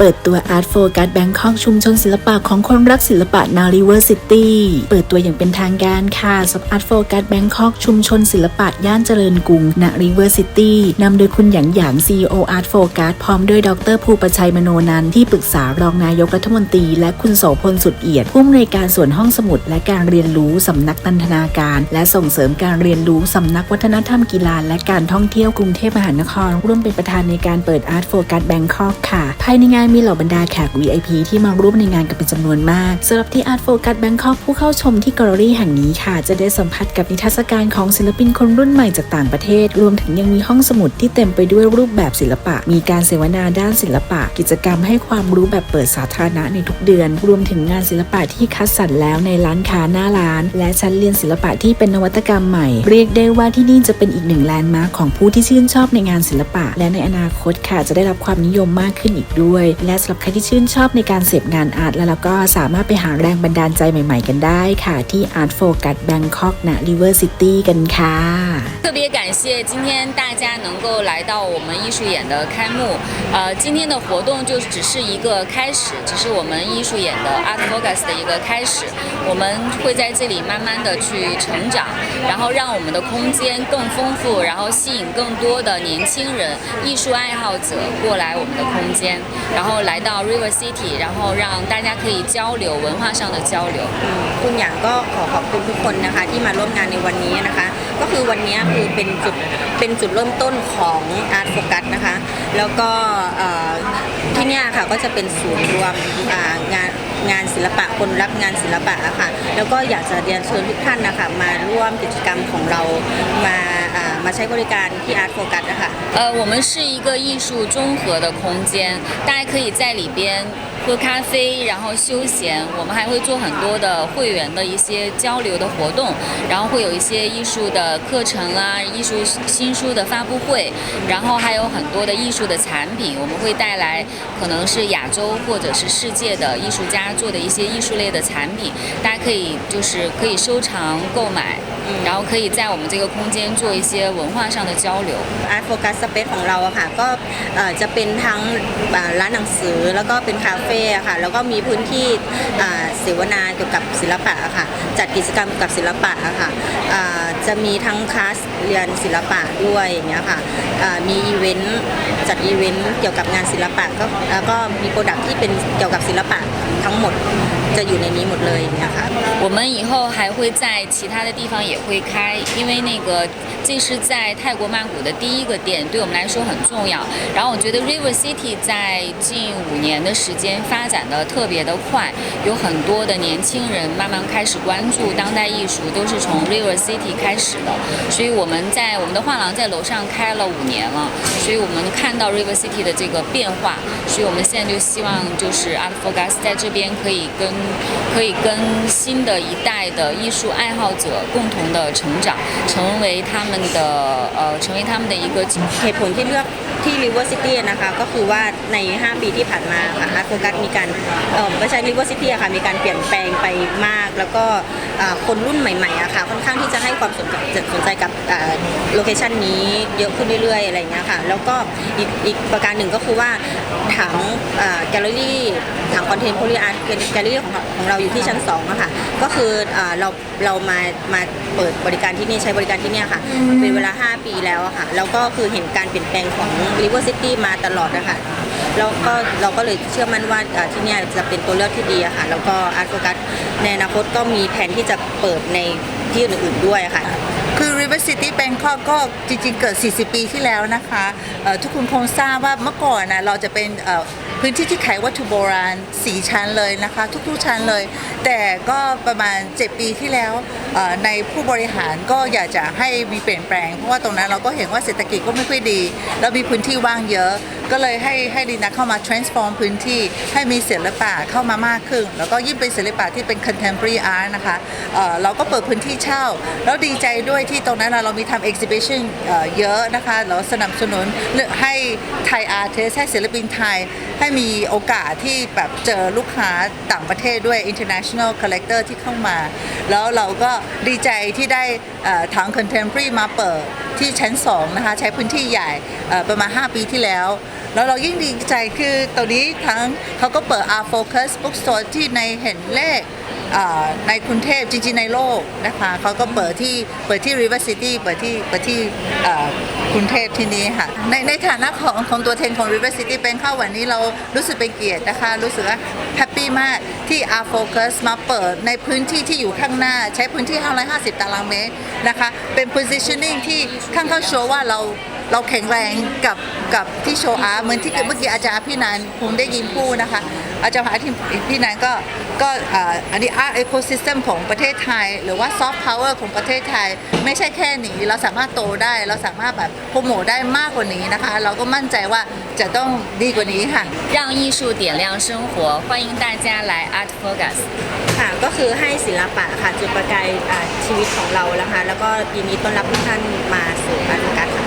เปิดตัว Art Focus Bangkok ชุมชนศิลปะของคนรักศิลปะ n a River City เปิดตัวอย่างเป็นทางการค่ะสำหรับ Art Focus Bangkok ชุมชนศิลปะย่านเจริญกรุง n a River City นำโดยคุณหยางหยาง CEO Art Focus พร้อมด้วยดรภูประชัยมโนนันท์ที่ปรึกษารองนายกรัฐมนตรี และคุณโสพลสุดเอียด ผู้อำนวยการส่วนห้องสมุด และการเรียนรู้สำนักนันทนาการ และส่งเสริมการเรียนรู้สำนักวัฒนธรรมกีฬาและการท่องเที่ยวกรุงเทพมหานคร ร่วมเป็นประธานในการเปิด Art Focus Bangkok ค่ะ ภายในงานมีเหล่าบรรดาแขก VIP ที่มาร่วมในงานกันเป็นจำนวนมากสำหรับที่ Art Focus Bangkok ผู้เข้าชมที่แกลเลอรี่แห่งนี้ค่ะ จะได้สัมผัสกับนิทรรศการของศิลปินคนรุ่นใหม่จากต่างประเทศ รวมถึงยังมีห้องสมุดที่เต็มไปด้วยรูปแบบศิลปะ มีการเสวนาด้านศิลปะ กิจกรรมให้ความรู้แบบเปิดสาธารณะในทุกเดือน รวมถึงงานศิลปะที่คัดสรรแล้วในร้านค้าหน้าร้าน และชั้นเรียนศิลปะที่เป็นนวัตกรรมใหม่ เรียกได้ว่าที่นี่จะเป็นอีกหนึ่งแลนด์มาร์คของผู้ที่ชื่นชอบในงานศิลปะ และในอนาคตค่ะจะได้รับความนิยมมากขึ้นอีกด้วยและสำหรับใครที่ชื่นชอบในการเสพงานอาร์ตแล้วเราก็สามารถไปหาแรงบันดาลใจใหม่ ๆ กันได้ค่ะ ที่ Art Focus Bangkok ณ River City กันค่ะ 特别感谢今天大家能够来到我们艺术眼的开幕。呃，今天的活动就只是一个开始，只是我们艺术眼的 Art Focus 的一个开始。我们会在这里慢慢的去成长，然后让我们的空间更丰富，然后吸引更多的年轻人、艺术爱好者过来我们的空间，然后 来到 River City，然后让大家可以交流文化上的交流。 คุณหยางก็ขอขอบคุณทุกคนนะคะที่มาร่วมงานในวันนี้นะคะ ก็คือวันนี้คือเป็นจุดเป็นจุดเริ่มต้นของ Art Focus นะคะ แล้วก็เอ่อที่เนี่ยค่ะก็จะเป็นศูนย์รวมอ่างาน งานศิลปะคนรักงานศิลปะอะค่ะแล้วก็อยากจะเรียนเชิญทุกท่านนะคะมาร่วมกิจกรรมของเรามาอ่ามาใช้บริการที่ Art Focus นะคะ 呃，我们是一个艺术综合的空间，大家可以在里边喝咖啡，然后休闲。我们还会做很多的会员的一些交流的活动，然后会有一些艺术的课程啊，艺术新书的发布会，然后还有很多的艺术的产品，我们会带来可能是亚洲或者是世界的艺术家 做的一些艺术类的产品，大家可以就是可以收藏购买，然后可以在我们这个空间做一些文化上的交流。 Art Focus Space ของเราอะค่ะก็เอ่อจะเป็นทั้งอ่าร้านหนังสือแล้วก็เป็นคาเฟ่อะค่ะแล้วก็มีพื้นที่อ่าเสวนาเกี่ยวกับศิลปะอะค่ะจัดกิจกรรมเกี่ยวกับศิลปะอะค่ะอ่าจะมีทั้งคลาสเรียนศิลปะด้วยอย่างเงี้ยค่ะอ่ามีอีเวนต์ จัดอีเวนต์เกี่ยวกับงานศิลปะก็แล้วก็มีโปรดักที่เป็นเกี่ยวกับศิลปะทั้งหมดจะอยู่ในนี้หมดเลยอย่างเงี้ยค่ะ 我们以后还会在其他的地方也会开，因为那个这是在泰国曼谷的第一个店，对我们来说很重要。然后我觉得 River City 在近五年的时间发展的特别的快，有很多的年轻人慢慢开始关注当代艺术，都是从 River City 开始的。所以我们在我们的画廊在楼上开了五年了，所以我们看 到 River City 的这个变化，所以我们现在就希望就是 Art Focus 在这边可以跟可以跟新的一代的艺术爱好者共同的成长，成为他们的呃成为他们的一个 เหตุผลที่เลือกที่ River City นะคะก็คือว่าใน 5 ปีที่ผ่านมาค่ะ Art Focus มีการเอ่อไม่ใช่ River City อะค่ะมีการเปลี่ยนแปลงไปมาก แล้วก็อ่าคนรุ่นใหม่ๆอะค่ะค่อนข้างที่จะให้ความสนใจสนใจกับโลเคชันนี้เยอะขึ้นเรื่อยๆอะไรอย่างเงี้ยค่ะแล้วก็อีก อีกประการหนึ่งก็คือว่าถังแกลเลอรี่ถังคอนเทนต์โพลีอาร์แกลเลอรี่ของเราของเราอยู่ที่ชั้น2อะค่ะก็คืออ่าเราเรามามาเปิดบริการที่นี่ใช้บริการที่เนี่ยค่ะ เป็นเวลา 5 ปีแล้วอะค่ะแล้วก็คือเห็นการเปลี่ยนแปลงของ River City มาตลอดนะคะแล้วก็เราก็เลยเชื่อมั่นว่าอ่าที่เนี่ยจะเป็นตัวเลือกที่ดีอะค่ะแล้วก็ Art Focus ในอนาคตก็มีแผนที่จะเปิดใน ที่อื่นๆด้วยค่ะ คือ River City Bangkok ก็จริงๆ เกิด 40 ปีที่แล้วนะคะเอ่อทุกคนคงทราบว่าเมื่อก่อนนะเราจะเป็นเอ่อพื้นที่ที่ขายวัตถุโบราณ 4 ชั้นเลยนะคะ ทุกๆชั้นเลย แต่ก็ประมาณ 7 ปีที่แล้วในผู้บริหารก็อยากจะให้มีเปลี่ยนแปลง เพราะว่าตรงนั้นเราก็เห็นว่าเศรษฐกิจก็ไม่ค่อยดี แล้วมีพื้นที่ว่างเยอะ ก็เลยให้ให้ดีนะเข้ามา transform พื้นที่ให้มีศิลปะเข้ามามากขึ้น แล้วก็ยิ่งเป็นศิลปะที่เป็น contemporary art นะคะเเราก็เปิดพื้นที่เช่า แล้วดีใจด้วยที่ตรงนั้นเรามีทำ exhibition เเยอะนะคะเราสนับสนุนให้ไทย artist ให้ศิลปินไทย ให้มีโอกาสที่แบบเจอลูกค้าต่างประเทศด้วย international collector ที่เข้ามา แล้วเราก็ดีใจที่ได้ทาง contemporary มาเปิดที่ชั้น 2 นะคะ ใช้พื้นที่ใหญ่ประมาณ 5 ปีที่แล้ว แล้วเรายิ่งดีใจคือตอนนี้ทั้งเขาก็เปิด R Focus Bookstore ที่ในเห็นเลขในกรุงเทพจริงๆในโลกนะคะเขาก็เปิดที่เปิดที่ River City เปิดที่เปิดที่กรุงเทพที่นี้ค่ะ ในในฐานะของของตัวแทนของ River City เป็นเข้าวันนี้เรารู้สึกเป็นเกียรตินะคะ รู้สึกว่าแฮปปี้มากที่ R Focus มาเปิดในพื้นที่ที่อยู่ข้างหน้า ใช้พื้นที่ 550 ตารางเมตรนะคะ เป็น positioning ที่ข้างๆโชว์ว่าเรา เราแข็งแรงกับกับที่โชว์อาร์ตเหมือนที่เมื่อกี้อาจารย์พี่นันคงได้ยินพูดนะคะ อาจารย์อาทิตย์พี่นันก็ก็อ่าอันนี้อาร์ตเอโคซิสเต็มของประเทศไทย หรือว่าซอฟต์พาวเวอร์ของประเทศไทย ไม่ใช่แค่นี้ เราสามารถโตได้ เราสามารถแบบโปรโมทได้มากกว่านี้นะคะ เราก็มั่นใจว่าจะต้องดีกว่านี้ค่ะ 让艺术点亮生活，欢迎大家来 Art Focus。 ค่ะก็คือให้ศิลปะค่ะจุดประกายอ่าชีวิตของเรานะคะ แล้วก็ยินดีต้อนรับทุกท่านมาสู่อาร์ตโฟกัสค่ะ